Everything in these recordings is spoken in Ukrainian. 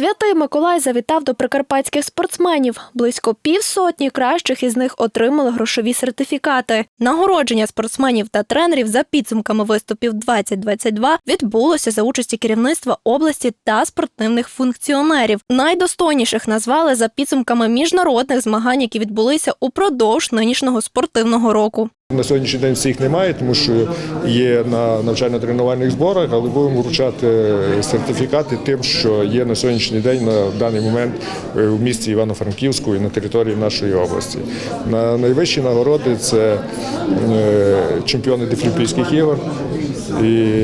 Святий Миколай завітав до прикарпатських спортсменів. Близько півсотні кращих із них отримали грошові сертифікати. Нагородження спортсменів та тренерів за підсумками виступів 2022 відбулося за участі керівництва області та спортивних функціонерів. Найдостойніших назвали за підсумками міжнародних змагань, які відбулися упродовж нинішнього спортивного року. На сьогоднішній день всіх немає, тому що є на навчально-тренувальних зборах, але будемо вручати сертифікати тим, що є на сьогоднішній день на даний момент е, в місті Івано-Франківську і на території нашої області. На найвищі нагороди це е, чемпіони Дефлімпійських ігор і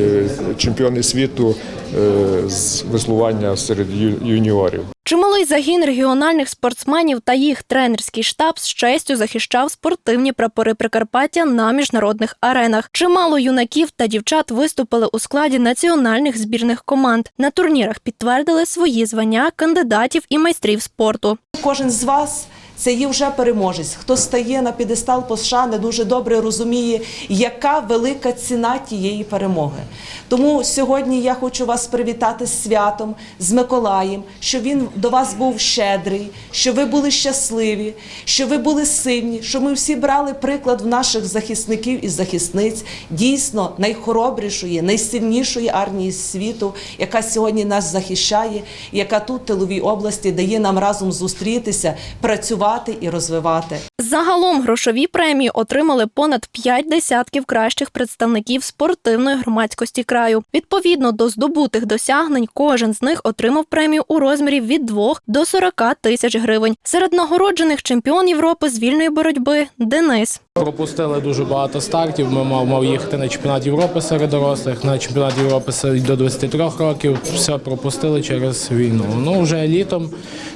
чемпіони світу е, з веслування серед юніорів. Чималий загін регіональних спортсменів та їх тренерський штаб з честю захищав спортивні прапори Прикарпаття на міжнародних аренах. Чимало юнаків та дівчат виступили у складі національних збірних команд. На турнірах підтвердили свої звання кандидатів і майстрів спорту. Кожен з вас це є вже переможець. Хто стає на підестал пошани, дуже добре розуміє, яка велика ціна тієї перемоги. Тому сьогодні я хочу вас привітати з святом, з Миколаєм, що він до вас був щедрий, що ви були щасливі, що ви були сильні, що ми всі брали приклад в наших захисників і захисниць, дійсно найхоробрішої, найсильнішої армії світу, яка сьогодні нас захищає, яка тут в тиловій області дає нам разом зустрітися, працювати і розвивати. Загалом грошові премії отримали понад п'ять десятків кращих представників спортивної громадськості краю. Відповідно до здобутих досягнень, кожен з них отримав премію у розмірі від 2 до 40 тисяч гривень. Серед нагороджених чемпіон Європи з вільної боротьби Денис. Пропустили дуже багато стартів. Ми мав, мав їхати на чемпіонат Європи серед дорослих, на чемпіонат Європи до 23 років. Все пропустили через війну. Ну вже літом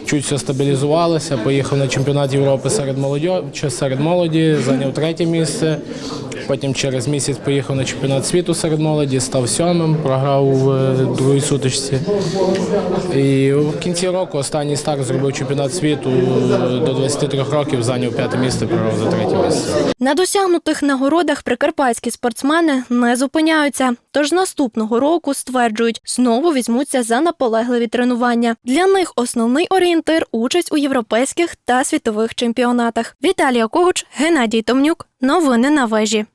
чуть все стабілізувалося. Поїхав на чемпіонат Європи серед молоді, серед молоді, зайняв третє місце. Потім через місяць поїхав на чемпіонат світу серед молоді, став сьомим, програв в е, другій сутичці. І в кінці року останній старт зробив чемпіонат світу е, до 23 років, зайняв п'яте місце, програв за третє місце. На досягнутих нагородах прикарпатські спортсмени не зупиняються. Тож наступного року стверджують, знову візьмуться за наполегливі тренування. Для них основний орієнтир участь у європейських та світових чемпіонатах. Віталія Когуч, Геннадій Томнюк. Новини на вежі.